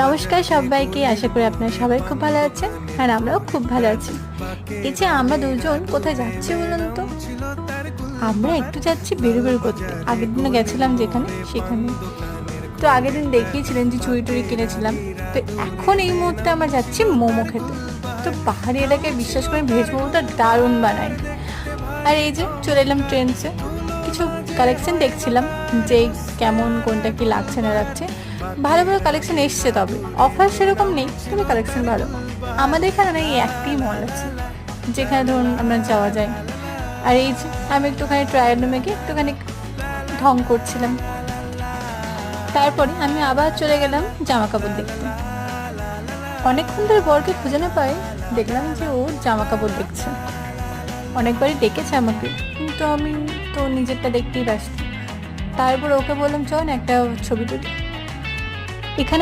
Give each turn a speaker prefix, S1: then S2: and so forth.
S1: নমস্কার সবাইকে, আশা করি আপনারা সবাই খুব ভালো আছেন আর আমরাও খুব ভালো আছি। এই যে আমরা দুজন, কোথায় যাচ্ছি বলুন তো? আমরা একটু যাচ্ছি বেরু বেরু করতে আগের দিনও গেছিলাম যেখানে, সেখানে। তো আগের দিন দেখিয়েছিলেন যে চুরি টুরি কিনেছিলাম। তো এখন এই মুহূর্তে আমরা যাচ্ছি মোমো খেতে। তো পাহাড়ি এলাকায় বিশ্বাস করে ভেজ মোমোটা দারুণ বানায়। আর এই যে চলে এলাম ট্রেনসে। কিছু কালেকশন দেখছিলাম যে কেমন, কোনটা কি লাগছে না লাগছে। ভালো ভালো কালেকশন এসছে তবে। অফার সেরকম নেই তবে কালেকশন ভালো। আমাদের এখানে না এই একটি মল আছে, যেখানে ধরুন আমরা যাওয়া যায়। আর এই যে আমি একটুখানি ট্রায়াল রুমে গিয়ে একটুখানি ঢং করছিলাম। তারপরে আমি আবার চলে গেলাম জামা কাপড় দেখতে। অনেকক্ষণ ধরে বরকে খুঁজে না পাই, দেখলাম যে ও জামা কাপড় দেখছে। অনেকবারই ডেকেছে আমাকে, কিন্তু আমি তো নিজেরটা দেখতেই ব্যস্ত। তারপর ওকে বললাম, চল একটা ছবি তুলি। এখানে